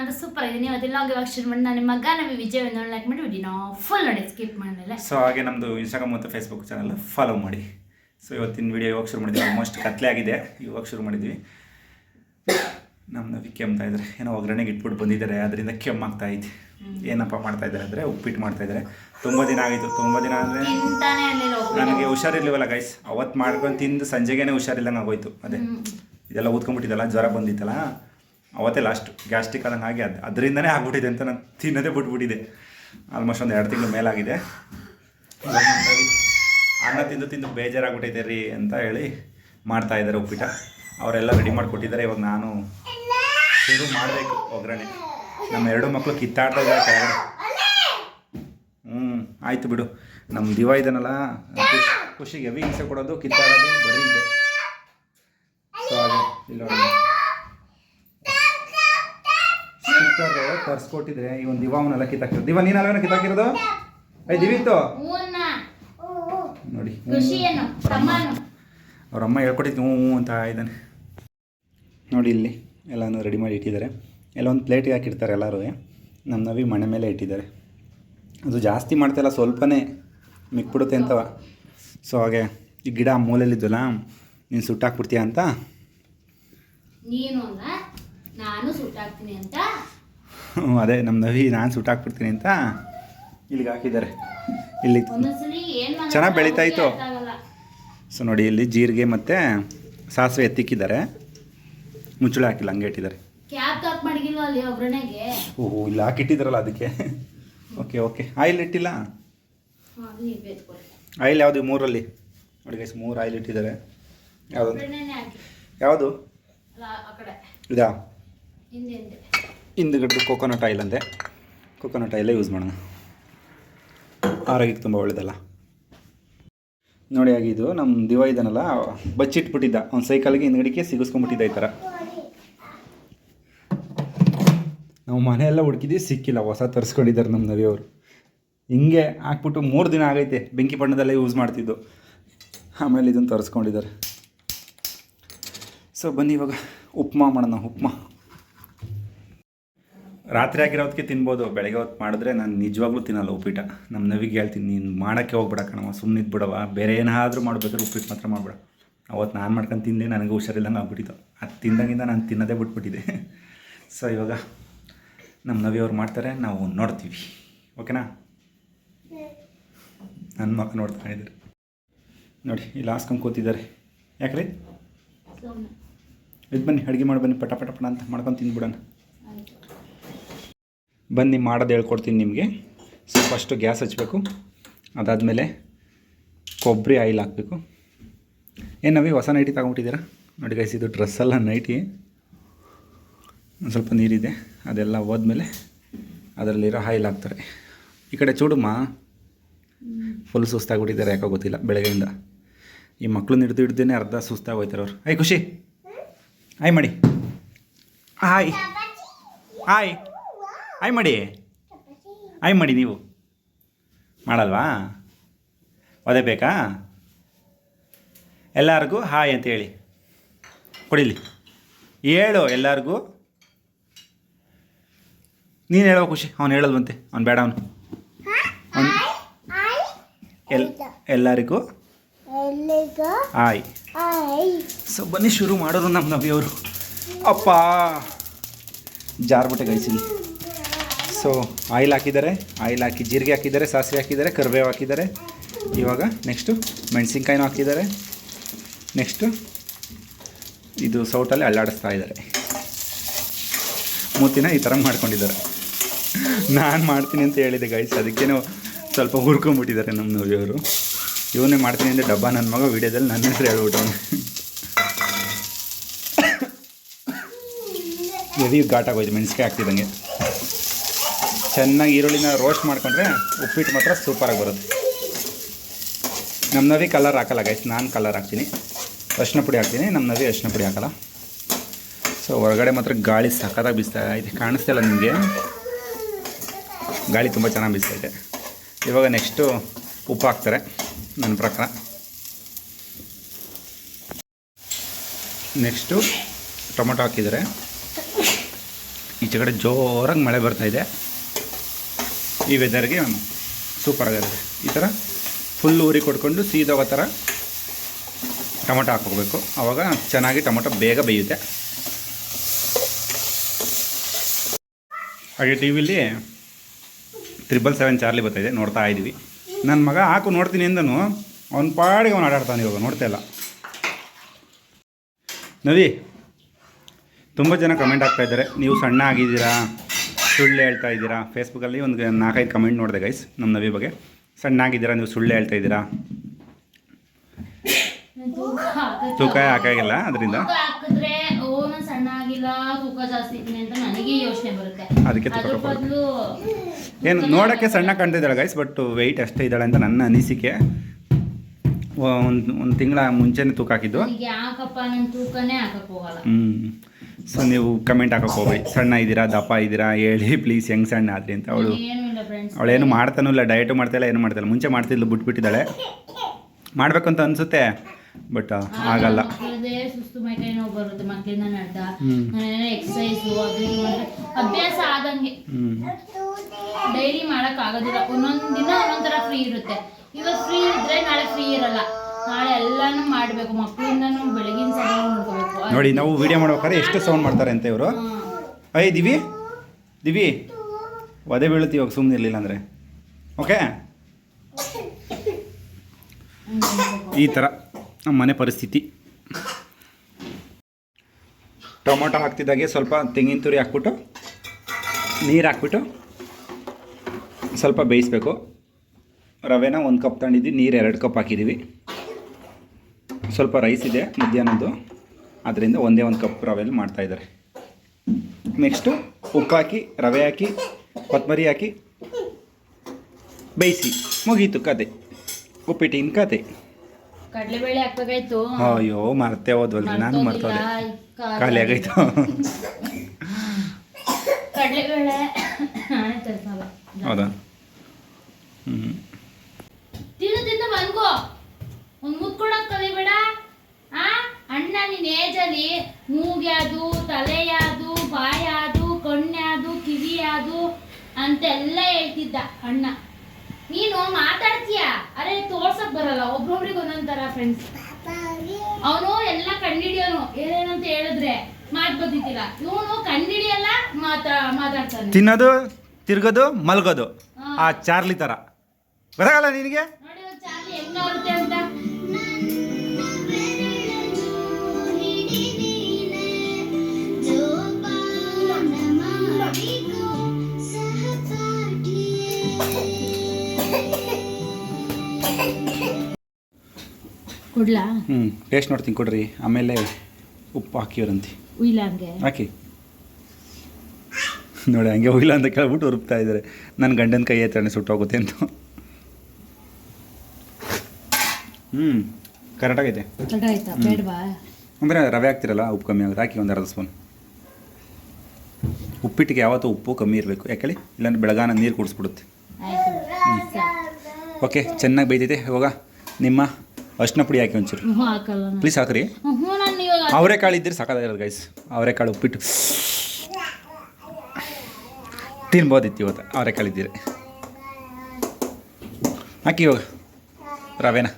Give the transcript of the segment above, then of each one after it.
ನಾನು ಸೂಪರ್ ನೀವು ಅದೆಲ್ಲ ಇವಾಗ ಶುರು ಮಾಡಿ ನಾನು ನಿಮ್ಮ ಮಗ ನಮ್ಮ ವಿಜಯ್ ಒಂದು ಲೈಕ್ ಮಾಡಿ ವಿಡಿಯೋನ ಫುಲ್ ನೋಡಿ ಸ್ಕಿಪ್ ಮಾಡಲಿಲ್ಲ ಸೊ ಹಾಗೆ ನಮ್ಮದು ಇನ್ಸ್ಟಾಗ್ರಾಮ್ ಮತ್ತು ಫೇಸ್ಬುಕ್ ಚಾನಲ್ ಫಾಲೋ ಮಾಡಿ ಸೊ ಇವತ್ತಿನ ವಿಡಿಯೋ ಇವಾಗ ಶುರು ಮಾಡಿದ್ವಿ ಆಲ್ಮೋಸ್ಟ್ ಕತ್ಲೆ ಆಗಿದೆ ಇವಾಗ ಶುರು ಮಾಡಿದ್ವಿ ನಮ್ಮ ನವಿ ಕೆಮ್ತಾ ಇದ್ದಾರೆ ಏನೋ ಒಗ್ಗರಣೆಗೆ ಇಟ್ಬಿಟ್ಟು ಬಂದಿದ್ದಾರೆ ಅದರಿಂದ ಕೆಮ್ಮಾಗ್ತಾ ಐತಿ ಏನಪ್ಪ ಮಾಡ್ತಾ ಇದ್ದಾರೆ ಅಂದರೆ ಉಪ್ಪಿಟ್ಟು ಮಾಡ್ತಾ ಇದ್ದಾರೆ ತುಂಬ ದಿನ ಆಗಿತ್ತು ತುಂಬ ದಿನ ಅಂದರೆ ನನಗೆ ಹುಷಾರಿರ್ಲಿವಲ್ಲ ಗೈಸ್ ಅವತ್ತು ಮಾಡ್ಕೊಂಡು ತಿಂದು ಸಂಜೆಗೇನೆ ಹುಷಾರಿಲ್ಲಂಗೆ ಆಗೋಯ್ತು. ಅದೇ. ಇದೆಲ್ಲ ಊದ್ಕೊಂಡ್ಬಿಟ್ಟಿದ್ದಲ್ಲ? ಜ್ವರ ಬಂದಿತ್ತಲ್ಲ? ಅವತ್ತೇ ಲಾಸ್ಟ್ ಗ್ಯಾಸ್ಟ್ರಿಕ್ ಆದಂಗೆ ಹಾಗೆ ಅದು ಅದರಿಂದನೇ ಆಗ್ಬಿಟ್ಟಿದೆ ಅಂತ ನಾನು ತಿನ್ನೋದೇ ಬಿಟ್ಬಿಟ್ಟಿದೆ. ಆಲ್ಮೋಸ್ಟ್ ಒಂದು ಎರಡು ತಿಂಗಳು ಮೇಲಾಗಿದೆ. ಅನ್ನ ತಿಂದು ತಿಂದು ಬೇಜಾರಾಗ್ಬಿಟ್ಟಿದೆ ರೀ ಅಂತ ಹೇಳಿ ಮಾಡ್ತಾ ಇದ್ದಾರೆ ಉಪ್ಪಿಟ ಅವರೆಲ್ಲ ರೆಡಿ ಮಾಡಿಕೊಟ್ಟಿದ್ದಾರೆ. ಇವಾಗ ನಾನು ಶುರು ಮಾಡಬೇಕು ಒಗ್ಗರಣೆ. ನಮ್ಮ ಎರಡು ಮಕ್ಕಳು ಕಿತ್ತಾಡ್ತಾ ಇದ್ದಾರೆ ಕೆಳಗಡೆ. ಹ್ಞೂ ಆಯಿತು ಬಿಡು. ನಮ್ಮ ದಿವ ಇದನ್ನಲ್ಲ ಖುಷಿ ಖುಷಿಗೆ ಹೆವಿ ಹಿಂಸೆ ಕೊಡೋದು, ಕಿತ್ತಾಡೋದು, ಬರೀ ಇದೆ. ಸೊ ಹಾಗೆ, ಇಲ್ಲಿ ಸ್ಟಿಕ್ಕರ್ ತರಿಸ್ಕೊಟ್ಟಿದ್ರೆ ಈ ಒಂದು ದಿವಾ ಕಿತ್ತಾಕಿರೋದು ದಿವ ನೀನು ಅಲ್ಲವೇನ ಕಿತ್ತಾಕಿರೋದು? ಐ ದಿವಿತ್ತು. ನೋಡಿ. ಅವ್ರ ಅಮ್ಮ. ಹೇಳ್ಕೊಟ್ಟಿದ್ದು ಹ್ಞೂ ಅಂತ ಇದ್ದಾನೆ. ನೋಡಿ ಇಲ್ಲಿ ಎಲ್ಲನೂ ರೆಡಿ ಮಾಡಿ ಇಟ್ಟಿದ್ದಾರೆ. ಎಲ್ಲ ಒಂದು ಪ್ಲೇಟಿಗೆ ಹಾಕಿರ್ತಾರೆ ಎಲ್ಲರೂ. ನಮ್ಮ ನವಿ ಮನೆ ಮೇಲೆ ಇಟ್ಟಿದ್ದಾರೆ. ಅದು ಜಾಸ್ತಿ ಮಾಡ್ತಾಯಿಲ್ಲ ಸ್ವಲ್ಪನೇ ಮಿಕ್ಬಿಡುತ್ತೆ ಅಂತವ ಸೊ ಹಾಗೆ ಈ ಗಿಡ ಮೂಲೆಯಲ್ಲಿದ್ದಲ್ಲ ನೀನು ಸುಟ್ಟಾಕ್ಬಿಡ್ತೀಯ ಅಂತ? ನೀನು ಅಂತ ನಾನು ಸುಟ್ಟಾಕ್ತೀನಿ ಅಂತ. ಅದೇ ನಮ್ಮ ನವಿ ನಾನು ಸುಟ್ಟಾಕ್ಬಿಡ್ತೀನಿ ಅಂತ ಇಲ್ಲಿಗೆ ಹಾಕಿದ್ದಾರೆ. ಇಲ್ಲಿ ಚೆನ್ನಾಗಿ ಬೆಳೀತಾ ಇತ್ತು. ಸೊ ನೋಡಿ ಇಲ್ಲಿ ಜೀರಿಗೆ ಮತ್ತು ಸಾಸಿವೆ ಎತ್ತಿಕ್ಕಿದ್ದಾರೆ. ಮುಚ್ಚಳ ಹಾಕಿಲ್ಲ ಹಂಗೆ ಇಟ್ಟಿದ್ದಾರೆ. ಓಹ್ ಇಲ್ಲಿ ಹಾಕಿಟ್ಟಿದ್ದಾರಲ್ಲ ಅದಕ್ಕೆ. Okay okay. ಆಯಿಲ್ ಇಟ್ಟಿಲ್ಲ. ಆಯಿಲ್ ಯಾವುದು ಮೂರಲ್ಲಿ? ನೋಡಿ ಗೈಸ್ ಮೂರು ಆಯಿಲ್ ಇಟ್ಟಿದ್ದಾರೆ. ಯಾವುದು? ಯಾವುದು? ಇದಾ? ಹಿಂದುಗಡೆ ಕೊಕೊನಟ್ ಆಯಿಲ್ ಅಂದೆ. ಕೊಕೊನಟ್ ಆಯಿಲೇ ಯೂಸ್ ಮಾಡೋಣ. ಆರೋಗ್ಯಕ್ಕೆ ತುಂಬ ಒಳ್ಳೆಯದಲ್ಲ ನೋಡಿ ಆಗಿ ಇದು ನಮ್ಮ ದಿವ ಇದನ್ನಲ್ಲ, ಬಚ್ಚಿಟ್ಬಿಟ್ಟಿದ್ದ. ಅವ್ನು ಸೈಕಲ್ಗೆ ಹಿಂದ್ಗಡೆಗೆ ಸಿಗಿಸ್ಕೊಂಡ್ಬಿಟ್ಟಿದ್ದ ಈ ಥರ ನಾವು ಮನೆಯೆಲ್ಲ ಹುಡುಕಿದ್ವಿ, ಸಿಕ್ಕಿಲ್ಲ. ಹೊಸ ತರಿಸ್ಕೊಂಡಿದ್ದಾರೆ ನಮ್ಮ ನವಿಯವರು. ಹಿಂಗೆ ಹಾಕ್ಬಿಟ್ಟು ಮೂರು ದಿನ ಆಗೈತೆ, ಬೆಂಕಿ ಬಣ್ಣದಲ್ಲೇ ಯೂಸ್ ಮಾಡ್ತಿದ್ದು. ಆಮೇಲೆ ಇದನ್ನು ತರಿಸ್ಕೊಂಡಿದ್ದಾರೆ. ಸೊ ಬನ್ನಿ ಇವಾಗ ಉಪ್ಮಾ ಮಾಡೋಣ, ಉಪ್ಮಾ. ರಾತ್ರಿ ಆಗಿರೋದಕ್ಕೆ ತಿನ್ಬೋದು ಬೆಳಗ್ಗೆ ಹೊತ್ತು ಮಾಡಿದ್ರೆ ನಾನು ನಿಜವಾಗ್ಲೂ ತಿನ್ನಲ್ಲ ಉಪ್ಪಿಟ ನಮ್ಮ ನವಿಗೆ ಹೇಳ್ತೀನಿ ನೀನು ಮಾಡೋಕ್ಕೆ ಹೋಗ್ಬೇಡ ಕಣವ ಸುಮ್ಮನೆ ಇದ್ಬಿಡವ ಬೇರೆ ಏನಾದರೂ ಮಾಡಬೇಕಾದ್ರೆ ಉಪ್ಪಿಟ್ಟು ಮಾತ್ರ ಮಾಡ್ಬಿಡ. ಅವತ್ತು ನಾನು ಮಾಡ್ಕೊಂಡು ತಿಂದೆ ನನಗೆ ಹುಷಾರಿಲ್ಲಂಗೆ ಆಗ್ಬಿಟ್ಟಿತ್ತು. ಅದು ತಿಂದಾಗಿಂದ ನಾನು ತಿನ್ನೋದೇ ಬಿಟ್ಬಿಟ್ಟಿದೆ ಸೊ ಇವಾಗ ನಮ್ಮ ನವಿಯವ್ರು ಮಾಡ್ತಾರೆ ನಾವು ನೋಡ್ತೀವಿ. ಓಕೆನಾ? ನನ್ನ ಮಕ್ಕ ನೋಡ್ತಾ ಇದ್ದಾರೆ ನೋಡಿ ಇಲ್ಲಿ ಹಾಸ್ಕೊಂಡು ಕೂತಿದ್ದಾರೆ. ಯಾಕ್ರಿ. ಇದು ಬನ್ನಿ ಅಡುಗೆ ಮಾಡಿ ಬನ್ನಿ ಪಟ ಪಟ ಪಟ ಅಂತ ಮಾಡ್ಕೊಂಡು ತಿಂದ್ಬಿಡೋಣ. ಬನ್ನಿ ಮಾಡೋದು ಹೇಳ್ಕೊಡ್ತೀನಿ ನಿಮಗೆ. ಸೊ ಫಸ್ಟು ಗ್ಯಾಸ್ ಹಚ್ಚಬೇಕು ಅದಾದಮೇಲೆ ಕೊಬ್ಬರಿ ಆಯಿಲ್ ಹಾಕಬೇಕು. ಏನು ನಾವೀ ಹೊಸ ನೈಟಿ ತಗೊಂಬಿಟ್ಟಿದ್ದೀರಾ? ನೋಡಿ ಗೈಸ್ ಇದು ಡ್ರೆಸ್ಸೆಲ್ಲ ನೈಟಿ. ಒಂದು ಸ್ವಲ್ಪ ನೀರಿದೆ. ಅದೆಲ್ಲ ಹೋದ್ಮೇಲೆ ಅದರಲ್ಲಿರೋ ಆಯಿಲ್ ಹಾಕ್ತಾರೆ. ಈ ಕಡೆ ಚೂಡಮ್ಮ ಫುಲ್ ಸುಸ್ತಾಗ್ಬಿಟ್ಟಿದ್ದಾರೆ ಯಾಕೋ ಗೊತ್ತಿಲ್ಲ ಬೆಳಗ್ಗೆಯಿಂದ. ಈ ಮಕ್ಕಳನ್ನ ಹಿಡ್ದು ಹಿಡ್ದೇ ಅರ್ಧ ಸುಸ್ತಾಗಿ ಸುಸ್ತಾಗೋಯ್ತಾರೆ ಅವ್ರು. ಐ ಖುಷಿ. ಆಯ್ ಮಾಡಿ. ಹಾಯ್. ಹಾಯ್. ಆಯ್ ಮಾಡಿ. ಆಯ್ ಮಾಡಿ ನೀವು. ಮಾಡಲ್ವಾ? ಒದೆ ಬೇಕಾ? ಎಲ್ಲರಿಗೂ ಹಾಯ್ ಅಂತ ಹೇಳಿ. ಕೊಡಿಲಿ. ಹೇಳು ಎಲ್ಲರಿಗೂ. ನೀನು ಹೇಳೋ ಖುಷಿ. ಅವ್ನು ಹೇಳಲ್ವಂತೆ. ಅವ್ನು ಬೇಡ ಅವನು. ಅವ್ನು ಎಲ್ ಎಲ್ಲರಿಗೂ ಹಾಯ್. ಸೊ ಬನ್ನಿ ಶುರು ಮಾಡೋದು ನಮ್ಮ ನವಿಯವರು. ಅಪ್ಪ. ಜಾರ್ಬಿಟ್ಟೆ ಗೈಸಿಲಿ ಸೊ ಆಯಿಲ್ ಹಾಕಿದ್ದಾರೆ ಆಯಿಲ್ ಹಾಕಿ ಜೀರಿಗೆ ಹಾಕಿದ್ದಾರೆ ಸಾಸಿವೆ ಹಾಕಿದ್ದಾರೆ ಕರಿಬೇವು ಹಾಕಿದ್ದಾರೆ. ಇವಾಗ ನೆಕ್ಸ್ಟು ಮೆಣಸಿನ್ಕಾಯಿನೂ ಹಾಕಿದ್ದಾರೆ ನೆಕ್ಸ್ಟು ಇದು ಸೌಟಲ್ಲಿ ಅಲ್ಲಾಡಿಸ್ತಾ ಇದ್ದಾರೆ. ಮೂತಿನ ಈ ಥರ ಮಾಡ್ಕೊಂಡಿದ್ದಾರೆ. ನಾನು ಮಾಡ್ತೀನಿ ಅಂತ ಹೇಳಿದೆ ಗೈಸ್ ಅದಕ್ಕೇನೋ ಸ್ವಲ್ಪ ಹುರ್ಕೊಂಬಿಟ್ಟಿದ್ದಾರೆ ನಮ್ಮ ನೋವಿಯವರು ಇವನ್ನೇ ಮಾಡ್ತೀನಿ ಅಂದರೆ ಡಬ್ಬ ನನ್ನ ಮಗ ವಿಡಿಯೋದಲ್ಲಿ ನನ್ನ ಹೆಸರು ಹೇಳ್ಬಿಟ್ಟವನು. ಎದಿ ಘಾಟಾಗೋಯ್ತು ಮೆಣಸಿಕಾಯಿ ಹಾಕ್ತಿದ್ದಂಗೆ. ಚೆನ್ನಾಗಿ ಈರುಳ್ಳಿನ ರೋಸ್ಟ್ ಮಾಡ್ಕೊಂಡ್ರೆ ಉಪ್ಪಿಟ್ಟು ಮಾತ್ರ ಸೂಪರಾಗಿ ಬರುತ್ತೆ. ನಮ್ಮ ನವಿ ಕಲರ್ ಹಾಕಲ್ಲ ಗೈಸ್ ನಾನು ಕಲರ್ ಹಾಕ್ತೀನಿ. ಅರಿಶಿನ ಪುಡಿ ಹಾಕ್ತೀನಿ ನಮ್ಮ ನವಿ ಅರಿಶಿನ ಪುಡಿ ಹಾಕಲ್ಲ. ಸೊ ಹೊರಗಡೆ ಮಾತ್ರ ಗಾಳಿ ಸಖತ್ತಾಗಿ ಬೀಸ್ತಾ ಇದೆ, ಕಾಣಿಸ್ತಾ ಇಲ್ಲ ನಿಮಗೆ? ಗಾಳಿ ತುಂಬ ಚೆನ್ನಾಗಿ ಬೀಸ್ತಾ ಇದೆ. ಇವಾಗ ನೆಕ್ಸ್ಟು ಉಪ್ಪು ಹಾಕ್ತಾರೆ, ನನ್ನ ಪ್ರಕಾರ. ನೆಕ್ಸ್ಟು ಟೊಮೊಟೊ ಹಾಕಿದರೆ ಈಚೆ ಕಡೆ ಜೋರಾಗಿ ಮಳೆ ಬರ್ತಾಯಿದೆ ಈ ವೆದರ್ಗೆ ಸೂಪರ್ ಆಗಿರುತ್ತೆ ಈ ಥರ ಫುಲ್ ಉರಿ ಕೊಟ್ಕೊಂಡು ಸೀದೋಗೋ ಥರ ಟೊಮೊಟೊ ಹಾಕೋಬೇಕು ಆವಾಗ ಚೆನ್ನಾಗಿ ಟೊಮೊಟೊ ಬೇಗ ಬೇಯುತ್ತೆ. ಹಾಗೆ ಟಿ ವಿಲಿ ತ್ರಿಬಲ್ ಸೆವೆನ್ ಚಾರ್ಲಿ ಬರ್ತಾಯಿದೆ ನೋಡ್ತಾ ಇದ್ದೀವಿ ನನ್ನ ಮಗ ಹಾಕು ನೋಡ್ತೀನಿ ಅಂದನು, ಅವ್ನ ಪಾಡಿಗೆ ಅವ್ನು ಆಡಾಡ್ತಾನೆ ಇವಾಗ, ನೋಡ್ತಾ ಇಲ್ಲ. ನವಿ ತುಂಬ ಜನ ಕಮೆಂಟ್ ಆಗ್ತಾಯಿದ್ದಾರೆ ನೀವು ಸಣ್ಣ ಆಗಿದ್ದೀರಾ? ಸುಳ್ಳು ಹೇಳ್ತಾ ಇದ್ದೀರಾ? ಫೇಸ್ಬುಕ್ಕಲ್ಲಿ ಒಂದು ನಾಲ್ಕೈದು ಕಮೆಂಟ್ ನೋಡಿದೆ ಗೈಸ್ ನಮ್ಮ ನವಿ ಬಗ್ಗೆ. ಸಣ್ಣ ಆಗಿದ್ದೀರಾ ನೀವು ಸುಳ್ಳು ಹೇಳ್ತಾ ಇದ್ದೀರಾ? ತೂಕ ಹಾಕಾಗಿಲ್ಲ ಅದರಿಂದ? ಅದಕ್ಕೆ ತೂಕ ಏನು ನೋಡೋಕ್ಕೆ ಸಣ್ಣ ಕಾಣ್ತಿದ್ದಾಳೆ ಗೈಸ್ ಬಟ್ ವೆಯ್ಟ್ ಅಷ್ಟೇ ಇದ್ದಾಳೆ ಅಂತ ನನ್ನ ಅನಿಸಿಕೆ. ಒಂದು ಒಂದು ತಿಂಗಳ ಮುಂಚೆನೇ ತೂಕ ಹಾಕಿದ್ದು. ಹ್ಞೂ ಸೊ ನೀವು ಕಮೆಂಟ್ ಹಾಕಕ್ಕೆ ಹೋಗ್ಬೇಡಿ. ಸಣ್ಣ ಇದ್ದೀರಾ ದಪ್ಪ ಇದ್ದೀರಾ ಹೇಳಿ ಪ್ಲೀಸ್ ಹೆಂಗೆ ಸಣ್ಣ ಆದ್ರಿ ಅಂತ ಅವಳು. ಅವಳೇನು ಮಾಡ್ತಾನೂ ಇಲ್ಲ ಡಯಟು ಮಾಡ್ತಾಯಿಲ್ಲ ಏನು ಮಾಡ್ತಾಯಿಲ್ಲ ಮುಂಚೆ ಮಾಡ್ತಿದ್ಲು ಬಿಟ್ಬಿಟ್ಟಿದ್ದಾಳೆ. ಮಾಡಬೇಕು ಅಂತ ಅನಿಸುತ್ತೆ ಬಟ್ ಆಗಲ್ಲ. ಸುಸ್ತು ಮೈಕೈ ನೋವು ಬರುತ್ತೆ ಮಕ್ಕಳಿಂದ ನಡ್ದ. ಹ್ಮ್. ನಾನೇನೋ ಎಕ್ಸಸೈಸು ಅದು ಅಭ್ಯಾಸ ಆದಂಗೆ. ಡೈಲಿ ಮಾಡಕ್ ಆಗೋದಿಲ್ಲ. ಒಂದೊಂದ್ ದಿನ ಒಂದೊಂದ್ ತರ ಫ್ರೀ ಇರುತ್ತೆ. ಇವತ್ತು ಫ್ರೀ ಇದ್ರೆ ನಾಳೆ ಫ್ರೀ ಇರಲ್ಲ. ನಾಳೆ ಎಲ್ಲಾನು ಮಾಡ್ಬೇಕು ಮಕ್ಕಳಿಂದನೂ ಬೆಳಗಿನ ಸಮಯ ನೋಡ್ಕೋಬೇಕು. ನೋಡಿ ನಾವು ವಿಡಿಯೋ ಮಾಡ್ಬೇಕಾದ್ರೆ ಎಷ್ಟು ಸೌಂಡ್ ಮಾಡ್ತಾರೆ ಅಂತ ಇವರು. ಐ ದಿವಿ. ದಿವಿ. ಒದೆ ಬೀಳುತ್ತೆ ಇವಾಗ ಸುಮ್ಮನೆ ಇರಲಿಲ್ಲ ಅಂದರೆ. ಓಕೆ ಈ ಥರ ನಮ್ಮ ಮನೆ ಪರಿಸ್ಥಿತಿ. ಟೊಮೊಟೊ ಹಾಕ್ತಿದ್ದಾಗೆ ಸ್ವಲ್ಪ ತೆಂಗಿನ ತುರಿ ಹಾಕ್ಬಿಟ್ಟು ನೀರು ಹಾಕ್ಬಿಟ್ಟು ಸ್ವಲ್ಪ ಬೇಯಿಸ್ಬೇಕು. ರವೆನ ಒಂದು ಕಪ್ ತಗೊಂಡಿದ್ವಿ ನೀರು ಎರಡು ಕಪ್ ಹಾಕಿದ್ದೀವಿ ಸ್ವಲ್ಪ ರೈಸ್ ಇದೆ ಮಧ್ಯಾಹ್ನದ್ದು. ಅದರಿಂದ ಒಂದೇ ಒಂದು ಕಪ್ ರವೆಯಲ್ಲಿ ಮಾಡ್ತಾಯಿದ್ದಾರೆ ನೆಕ್ಸ್ಟು ಉಪ್ಪು ಹಾಕಿ ರವೆ ಹಾಕಿ ಕೊತ್ತಂಬರಿ ಹಾಕಿ ಬೇಯಿಸಿ. ಮುಗೀತು ಕತೆ. ಉಪ್ಪಿಟ್ಟಿನ ಕತೆ. ಕಡಲೆಬೇಳೆ ಹಾಕ್ಬೇಕಾಯ್ತು. ಅಯ್ಯೋ ಮರ್ತೇ ಹೋದ್ವಲ್ರಿ. ನಾನು ಮರ್ತೋದೆ. ಖಾಲಿ ಆಗೈತು ಕಡಲೆಬೇಳೆ. ಹೌದಾ? ಅಂತೆಲ್ಲ ಹೇಳ್ತಿದ್ದ ಅಣ್ಣ. ನೀನು ಮಾತಾಡ್ತೀಯ? ಅರೆ ತೋರ್ಸಕ್ ಬರಲ್ಲ. ಒಬ್ರೊಬ್ರಿಗೆ ಒಂದೊಂದ್ ತರ ಫ್ರೆಂಡ್ಸ್ ಅವನು ಎಲ್ಲ ಕಂಡಿಡಿಯೋನು ಏನೇನಂತ ಹೇಳಿದ್ರೆ ಮಾತ್ ಬಂದಿದ್ದಿಲ್ಲ ಇವನು ಕಂಡಿಡಿಯಲ್ಲ ಮಾತಾ ಮಾತಾಡ್ತಾನೆ. ತಿನ್ನೋದು ತಿರ್ಗೋದು ಮಲ್ಗೋದು. ಆ ಚಾರ್ಲಿ ತರ. ಗೊತ್ತಾಗಲ್ಲ ನಿನಗೆ? ನೋಡಿ ಚಾರ್ಲಿ ಹೆಂಗ ಅಂತ. ಕೊಡ್ಲಾ? ಹ್ಞೂ ಟೇಸ್ಟ್ ನೋಡ್ತೀನಿ ಕೊಡ್ರಿ. ಆಮೇಲೆ ಉಪ್ಪು ಹಾಕಿವ್ರಂತೆ. ಉಯ್ಲ ಹಂಗೆ? ಹಾಕಿ. ನೋಡಿ ಹಂಗೆ ಹೋಗಿಲ್ಲ ಅಂತ ಕೇಳ್ಬಿಟ್ಟು ಉರುಪ್ತಾ ಇದ್ದಾರೆ. ನನ್ನ ಗಂಡನ ಕೈ ಎತ್ತಣೆ ಸುಟ್ಟೋಗುತ್ತೆ ಅಂತ. ಹ್ಞೂ ಕರೆಕ್ಟಾಗೈತೆ ಆಗೈತೆ. ಆಯ್ತಾ? ಬೇಡವಾ? ಅಂದರೆ ರವೆ ಹಾಕ್ತಿರಲ್ಲ ಉಪ್ಪು ಕಮ್ಮಿ ಆಗುತ್ತೆ. ಹಾಕಿ ಒಂದು ಅರ್ಧ ಸ್ಪೂನ್. ಉಪ್ಪಿಟ್ಟಿಗೆ ಯಾವತ್ತೂ ಉಪ್ಪು ಕಮ್ಮಿ ಇರಬೇಕು. ಯಾಕೇಳಿ ಇಲ್ಲಾಂದ್ರೆ ಬೆಳಗಾನ ನೀರು ಕುಡಿಸ್ಬಿಡುತ್ತೆ. ಓಕೆ ಚೆನ್ನಾಗಿ ಬೇಯ್ತೈತೆ ಇವಾಗ ನಿಮ್ಮ ಅರ್ಶಿನ ಪುಡಿ ಹಾಕಿ ಒಂಚೂರು ಹ್ಞೂ ಹಾಕಲ್ಲ ನಾನು. ಪ್ಲೀಸ್ ಹಾಕ್ರಿ. ಹ್ಞೂ ನಾನು ಇವಾಗ ಅವರೆಕಾಳು ಇದ್ದರೆ ಸಾಕಾಗಿರೋದು ಗೈಸ್ ಅವರೆಕಾಳು ಉಪ್ಪಿಟ್ಟು. ತಿನ್ಬೋದಿತ್ತು ಇವತ್ತು. ಅವರೆಕಾಳು ಇದ್ದೀರಿ. ಹಾಕಿ ಇವಾಗ. ರವೆನ.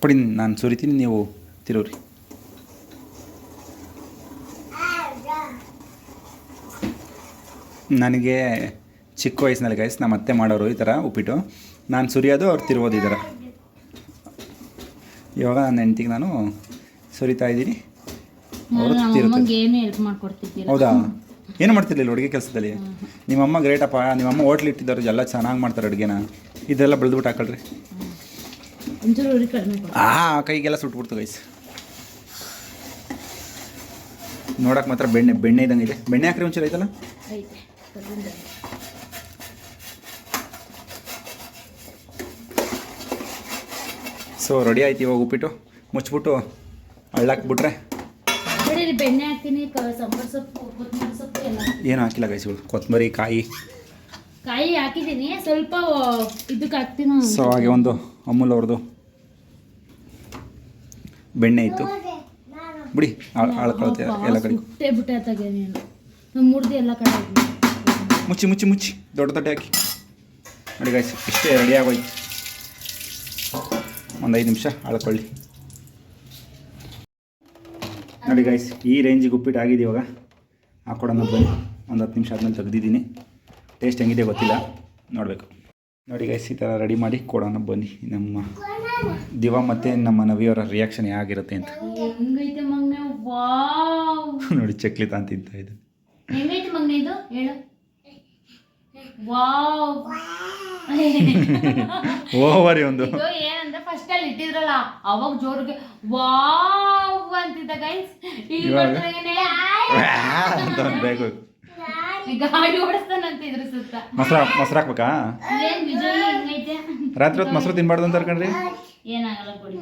ಪುಡಿ ನಾನು ಸುರಿತೀನಿ ನೀವು ತಿರುವ್ರಿ ನನಗೆ ಚಿಕ್ಕ ವಯಸ್ಸಿನಲ್ಲಿ ಗೈಸ್ ನಮ್ಮ ಅತ್ತೆ ಮಾಡೋರು ಈ ಥರ ಉಪ್ಪಿಟ್ಟು. ನಾನು ಸುರಿಯೋದು ಅವ್ರು ತಿರ್ಬೋದು ಈ ಥರ. ಇವಾಗ ನನ್ನ ಹೆಂಡ್ತಿಗೆ ನಾನು ಸುರಿತಾ ಇದ್ದೀನಿ. ಹೌದಾ? ಏನು ಮಾಡ್ತಿರ್ಲಿಲ್ಲ ಅಡುಗೆ ಕೆಲಸದಲ್ಲಿ? ನಿಮ್ಮಮ್ಮ ಗ್ರೇಟಪ್ಪ ನಿಮ್ಮಮ್ಮ ಹೋಟ್ಲ್ ಇಟ್ಟಿದ್ದಾರೆ ಎಲ್ಲ ಚೆನ್ನಾಗಿ ಮಾಡ್ತಾರೆ ಅಡುಗೆನ. ಇದೆಲ್ಲ ಬೆಳೆದ್ಬಿಟ್ಟು ಹಾಕೊಳ್ರಿ. ಆ ಕೈಗೆಲ್ಲ ಸುಟ್ಬಿಡ್ತು ಗೈಸ್ ನೋಡಕ್ಕೆ ಮಾತ್ರ ಬೆಣ್ಣೆ ಬೆಣ್ಣೆ ಇದ್ದಂಗೆ ಇದೆ. ಬೆಣ್ಣೆ ಹಾಕ್ರಿ ಒಂಚೂರು ಐತಲ್ಲ ಐತೆ ಕರ್ಕೊಂಡು ಸೊ ರೆಡಿ ಆಯ್ತು ಇವಾಗ ಉಪ್ಪಿಟ್ಟು. ಮುಚ್ಚಿಬಿಟ್ಟು ಹಳ್ಳಾಕ್ಬಿಟ್ರೆ ಬೆಣ್ಣೆ ಹಾಕ್ತೀನಿ ಸಾಂಬಾರ್ ಸೊಪ್ಪು ಕೊತ್ತಂಬರಿ ಸೊಪ್ಪು ಎಲ್ಲ. ಏನು ಹಾಕಿಲ್ಲ ಗೈಸ್ಗಳು ಕೊತ್ತಂಬರಿ ಕಾಯಿ. ಕಾಯಿ ಹಾಕಿದ್ದೀನಿ ಸ್ವಲ್ಪ ಇದಕ್ಕೆ ಹಾಕ್ತೀನಿ ಸೊ ಹಾಗೆ ಒಂದು ಅಮೂಲ್ ಅವ್ರದ್ದು ಬೆಣ್ಣೆ ಇತ್ತು. ಬಿಡಿ ಆಳ್ಕೊಳತ್ತೆ ಎಲ್ಲ ಕಡೆ. ಬಿಟ್ಟೆ ಬುಟ್ಟೆ ತಗೆ ನೀನು. ನಮ್ಮ ಮುಡ್ದು ಎಲ್ಲ ಕಡೆ. ಮುಚ್ಚಿ ಮುಚ್ಚಿ ಮುಚ್ಚಿ. ದೊಡ್ಡ ದೊಡ್ಡ ಹಾಕಿ. ನೋಡಿ ಗಾಯ್ಸ್ ಇಷ್ಟೇ ರೆಡಿ ಆಗೋಯ್ತು. ಒಂದು ಐದು ನಿಮಿಷ ಅಳ್ಕೊಳ್ಳಿ ನೋಡಿ ಗೈಸ್ ಈ ರೇಂಜಿಗೆ ಉಪ್ಪಿಟ್ಟು ಆಗಿದೆ ಇವಾಗ. ಹಾಕ್ಕೊಡೋಣ ಬನ್ನಿ. ಒಂದು ಹತ್ತು ನಿಮಿಷ ಆದಮೇಲೆ ತೆಗೆದಿದ್ದೀನಿ. ಟೇಸ್ಟ್ ಹೆಂಗಿದೆ ಗೊತ್ತಿಲ್ಲ. ನೋಡಬೇಕು. ನೋಡಿ ಗೈಸ್ ಈ ಥರ ರೆಡಿ ಮಾಡಿ ಕೊಡೋಣ ಬನ್ನಿ. ನಮ್ಮ ದಿವ ಮತ್ತು ನಮ್ಮ ನವಿಯವರ ರಿಯಾಕ್ಷನ್ ಹೇಗಿರುತ್ತೆ ಅಂತ. ನೋಡಿ ಚಕ್ಲಿ ಅಂತ ತಿಂತಾ ಇದೆ. ಹೆಂಗೈತೆ ಮಗ್ನೆ ಇದು? ಹೇಳು. ವಾವ್! ಓವರಿ ಒಂದು. ಅಲ್ಲಿ ಇಟ್ಟಿದ್ರಲ್ಲ ಅವಾಗ ಜೋರಿಗೆ ವಾವ್ ಅಂತಿದ್ದ ಗೈಸ್ ಈಗ ಬೇಕು ಗಾಡಿ ಓಡಿಸ್ತಾನಂತಿದ್ರು ಸುತ್ತ. ಮೊಸರು ಮೊಸರು ಹಾಕ್ಬೇಕಾ? ಏನ್ ವಿಜಯ್ ಹೆಂಗೈತೆ ರಾತ್ರಿ ಹೊತ್ತು ಮೊಸರು ತಿನ್ಬಾರ್ದು ಅಂತ ಕಣ್ರಿ ಏನಾಗಲ್ಲ ಕೊಡಿ.